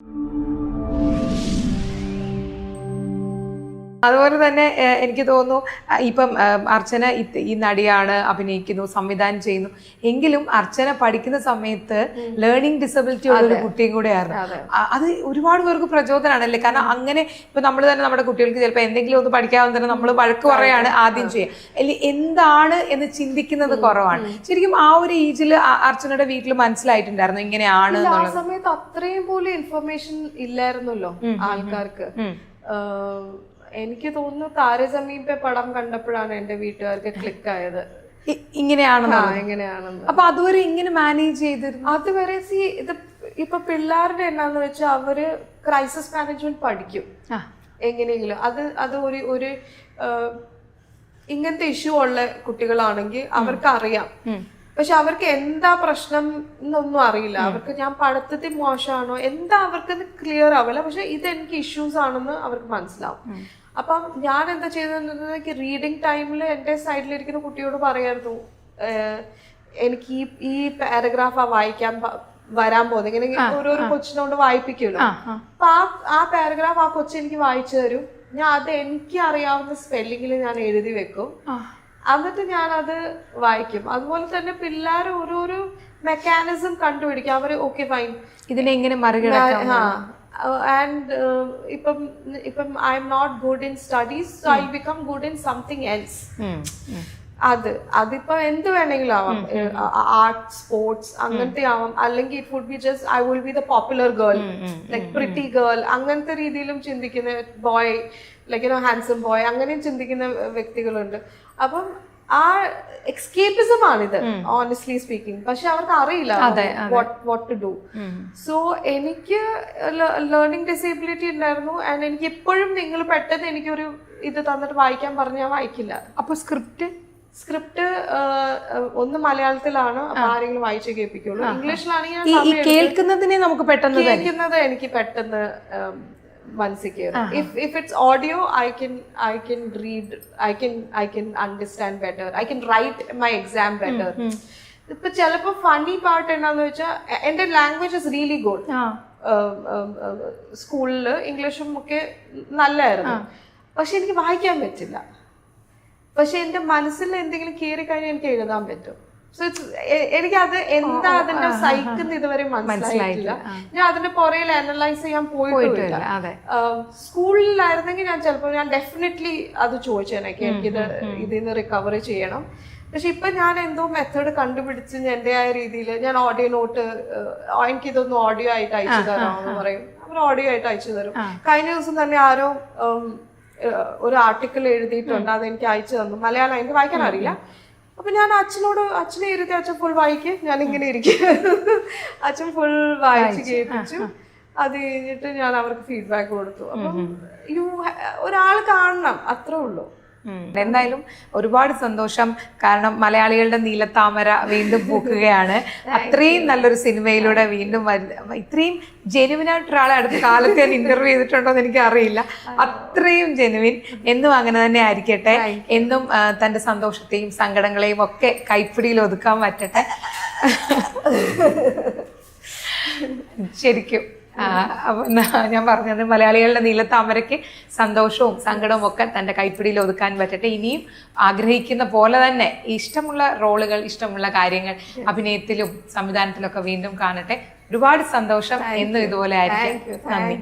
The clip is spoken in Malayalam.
you. അതുപോലെ തന്നെ എനിക്ക് തോന്നുന്നു ഇപ്പം അർച്ചന ഈ നടിയാണ് അഭിനയിക്കുന്നു സംവിധാനം ചെയ്യുന്നു. എങ്കിലും അർച്ചന പഠിക്കുന്ന സമയത്ത് ലേണിംഗ് ഡിസബിലിറ്റി ഉള്ള ഒരു കുട്ടിയും കൂടെയായിരുന്നു ആയിരുന്നു. അത്. ഒരുപാട് പേർക്ക് പ്രചോദനമാണല്ലേ കാരണം അങ്ങനെ ഇപ്പൊ നമ്മൾ തന്നെ നമ്മുടെ കുട്ടികൾക്ക് ചിലപ്പോൾ എന്തെങ്കിലും ഒന്ന് പഠിക്കാവുന്ന തന്നെ നമ്മൾ വഴക്ക് പറയാണ് ആദ്യം ചെയ്യുക അല്ലെങ്കിൽ എന്താണ് എന്ന് ചിന്തിക്കുന്നത് കുറവാണ്. ശരിക്കും ആ ഒരു ഏജിൽ അർച്ചനയുടെ വീട്ടിൽ മനസ്സിലായിട്ടുണ്ടായിരുന്നു ഇങ്ങനെയാണ് ആ സമയത്ത് അത്രയും പോലും ഇൻഫർമേഷൻ ഇല്ലായിരുന്നല്ലോ ആൾക്കാർക്ക്. എനിക്ക് തോന്നുന്നു താരസമീപ പടം കണ്ടപ്പോഴാണ് എന്റെ വീട്ടുകാർക്ക് ക്ലിക്ക് ആയത് ഇങ്ങനെയാണെന്ന്. അപ്പൊ അതുവരെ ഇങ്ങനെ മാനേജ് ചെയ്തിരുന്നു? അതുവരെ സി ഇത് ഇപ്പൊ പിള്ളേരുടെ എന്നാന്ന് വെച്ചാൽ അവർ ക്രൈസിസ് മാനേജ്മെന്റ് പഠിക്കും. എങ്ങനെയെങ്കിലും. അത് അത് ഒരു ഒരു ഇങ്ങനത്തെ ഇഷ്യൂ ഉള്ള കുട്ടികളാണെങ്കിൽ അവർക്ക് അറിയാം. പക്ഷെ അവർക്ക് എന്താ പ്രശ്നം എന്നൊന്നും അറിയില്ല. അവർക്ക് ഞാൻ പഠിത്തത്തിൽ മോശമാണോ? എന്താ അവർക്ക് ക്ലിയർ ആവില്ല. പക്ഷെ ഇത് എനിക്ക് ഇഷ്യൂസ് ആണെന്ന് അവർക്ക് മനസ്സിലാവും. അപ്പം ഞാൻ എന്താ ചെയ്തതെന്ന് എനിക്ക് റീഡിങ് ടൈമിൽ എന്റെ സൈഡിലിരിക്കുന്ന കുട്ടിയോട് പറയായിരുന്നു എനിക്ക് ഈ ഈ പാരഗ്രാഫ് വായിക്കാൻ വരാൻ പോകുന്നത്. ഇങ്ങനെ ഓരോരോ കൊച്ചിനോട് വായിപ്പിക്കുമല്ലോ. അപ്പൊ ആ ആ പാരഗ്രാഫ് ആ കൊച്ചു എനിക്ക് വായിച്ചു തരും. ഞാൻ അത് എനിക്ക് അറിയാവുന്ന സ്പെല്ലിങ്ങിൽ ഞാൻ എഴുതി വെക്കും. എന്നിട്ട് ഞാൻ അത് വായിക്കും. അതുപോലെ തന്നെ പിള്ളേർ ഓരോരോ മെക്കാനിസം കണ്ടുപിടിക്കും. അവർ ഓക്കെ ഫൈൻ ഇതിനെ എങ്ങനെ മറികടക്കാം ആൻഡ് ഇപ്പം ഇപ്പം I am not good in studies I become good in something else. അത് അതിപ്പോ എന്ത് വേണമെങ്കിലും ആവാം. ആർട്ട് സ്പോർട്സ് അങ്ങനത്തെ ആവാം. അല്ലെങ്കിൽ it would be just I will be the popular girl like pretty girl അങ്ങനത്തെ രീതിയിലും ചിന്തിക്കുന്ന boy like you know handsome boy അങ്ങനെയും ചിന്തിക്കുന്ന വ്യക്തികളുണ്ട്. അപ്പം ആ എക്സ്കേപ്പിസം ആണിത് ഓണസ്റ്റ്ലി സ്പീക്കിംഗ് പക്ഷെ അവർക്ക് അറിയില്ല വാട്ട് ടു ഡു സോ എനിക്ക് ലേണിംഗ് ഡിസേബിലിറ്റി ഉണ്ടായിരുന്നു. ആൻഡ് എനിക്ക് എപ്പോഴും നിങ്ങൾ പെട്ടെന്ന് എനിക്കൊരു ഇത് തന്നിട്ട് വായിക്കാൻ പറഞ്ഞാൽ ഞാൻ വായിക്കില്ല. അപ്പൊ സ്ക്രിപ്റ്റ് സ്ക്രിപ്റ്റ് ഒന്ന് മലയാളത്തിലാണ് ആരെങ്കിലും വായിച്ചു കേൾപ്പിക്കുള്ളൂ. ഇംഗ്ലീഷിലാണെങ്കിൽ കേൾക്കുന്നതിനെ നമുക്ക് പെട്ടെന്ന് കേൾക്കുന്നത് എനിക്ക് പെട്ടെന്ന് മനസ്സിൽ കയറും if if it's audio I can I can read I can I can understand better I can write my exam better ഇപ്പൊ ചിലപ്പോ ഫണ്ണി പാർട്ട് എന്താന്ന് വെച്ചാൽ എന്റെ ലാംഗ്വേജ് ഇസ് റിയലി ഗുഡ് സ്കൂളിൽ ഇംഗ്ലീഷും ഒക്കെ നല്ലായിരുന്നു. പക്ഷെ എനിക്ക് വായിക്കാൻ പറ്റില്ല. പക്ഷെ എന്റെ മനസ്സിൽ എന്തെങ്കിലും കീറി കഴിഞ്ഞാൽ എനിക്ക് എഴുതാൻ പറ്റും. സോ ഇറ്റ്സ് എനിക്ക് അത് എന്താ അതിന്റെ സൈക്കിന്ന് ഇതുവരെ മനസ്സിലായിട്ടില്ല. ഞാൻ അതിന്റെ പുറയിൽ അനലൈസ് ചെയ്യാൻ പോയിട്ടില്ല സ്കൂളിലായിരുന്നെങ്കിൽ ഞാൻ ചിലപ്പോൾ ഞാൻ ഡെഫിനറ്റ്ലി അത് ചോദിച്ചേനൊക്കെ എനിക്കിത് ഇതിൽ നിന്ന് റിക്കവർ ചെയ്യണം. പക്ഷെ ഇപ്പൊ ഞാൻ എന്തോ മെത്തേഡ് കണ്ടുപിടിച്ച് എന്റെയായ രീതിയിൽ ഞാൻ ഓഡിയോ നോട്ട് എനിക്കിതൊന്ന് ഓഡിയോ ആയിട്ട് അയച്ചു തരാമെന്ന് പറയും. അവർ ഓഡിയോ ആയിട്ട് അയച്ചു തരും. കഴിഞ്ഞ ദിവസം തന്നെ ആരോ ഒരു ആർട്ടിക്കിൾ എഴുതിയിട്ടുണ്ട് അത് എനിക്ക് അയച്ചു തന്നു. മലയാളം എനിക്ക് വായിക്കാൻ അറിയില്ല. അപ്പൊ ഞാൻ അച്ഛനോട് അച്ഛനെ ഇരുത്തി അച്ഛൻ ഫുൾ വായിക്കേ ഞാൻ ഇങ്ങനെ ഇരിക്കും. അച്ഛൻ ഫുൾ വായിച്ച് കേൾപ്പിച്ചു. അത് കഴിഞ്ഞിട്ട് ഞാൻ അവർക്ക് ഫീഡ്ബാക്ക് കൊടുത്തു. അപ്പം യു ഒരാൾ കാണണം അത്രേ ഉള്ളൂ. എന്തായാലും ഒരുപാട് സന്തോഷം. കാരണം മലയാളികളുടെ നീലത്താമര വീണ്ടും പൂക്കുകയാണ്. അത്രയും നല്ലൊരു സിനിമയിലൂടെ വീണ്ടും ഇത്രയും ജെനുവിൻ ആയിട്ട് ഒരാളെ അടുത്ത കാലത്ത് ഞാൻ ഇന്റർവ്യൂ ചെയ്തിട്ടുണ്ടോ എന്ന് എനിക്ക് അറിയില്ല. അത്രയും ജെനുവിൻ എന്നും അങ്ങനെ തന്നെ ആയിരിക്കട്ടെ. എന്നും തന്റെ സന്തോഷത്തെയും സങ്കടങ്ങളെയും ഒക്കെ കൈപ്പിടിയിൽ ഒതുക്കാൻ പറ്റട്ടെ. ശരിക്കും. ഞാൻ പറഞ്ഞത് മലയാളികളുടെ നീലത്താമരയ്ക്ക് സന്തോഷവും സങ്കടവും ഒക്കെ തന്റെ കൈപ്പിടിയിൽ ഒതുക്കാൻ പറ്റട്ടെ. ഇനിയും ആഗ്രഹിക്കുന്ന പോലെ തന്നെ ഇഷ്ടമുള്ള റോളുകൾ ഇഷ്ടമുള്ള കാര്യങ്ങൾ അഭിനയത്തിലും സംവിധാനത്തിലും ഒക്കെ വീണ്ടും കാണട്ടെ. ഒരുപാട് സന്തോഷം എന്നും ഇതുപോലെ ആയിരിക്കും. നന്ദി.